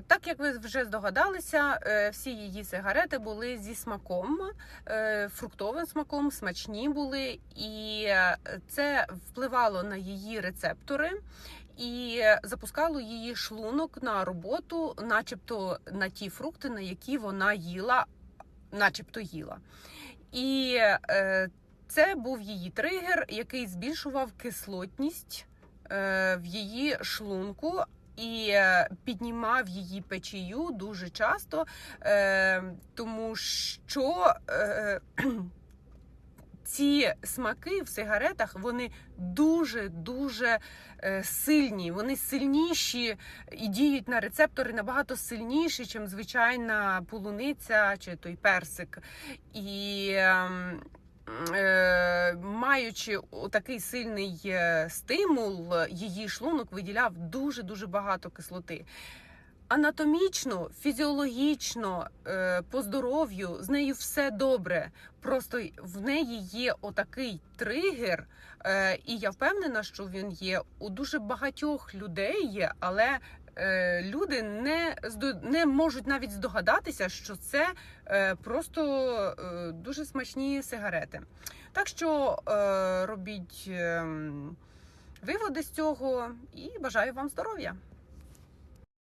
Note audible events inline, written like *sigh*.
Так як ви вже здогадалися, е, всі її сигарети були зі смаком, е, фруктовим смаком, смачні були, і е, це впливало на її рецептори. І запускало її шлунок на роботу, начебто на ті фрукти, на які вона їла, начебто їла. І це був її тригер, який збільшував кислотність в її шлунку і е, піднімав її печію дуже часто, е, тому що е, *clears throat* ці смаки в сигаретах вони дуже дуже е, сильні. Вони сильніші і діють на рецептори набагато сильніші, ніж звичайна полуниця чи той персик. І ем, маючи такий сильний е, стимул, її шлунок виділяв дуже дуже багато кислоти. Анатомічно, фізіологічно, е, по здоров'ю з нею все добре. Просто в неї є отакий тригер, е, і я впевнена, що він є у дуже багатьох людей, але люди не не можуть навіть здогадатися, що це е, просто е, дуже смачні сигарети. Так що е, робіть ем, виводи з цього і бажаю вам здоров'я.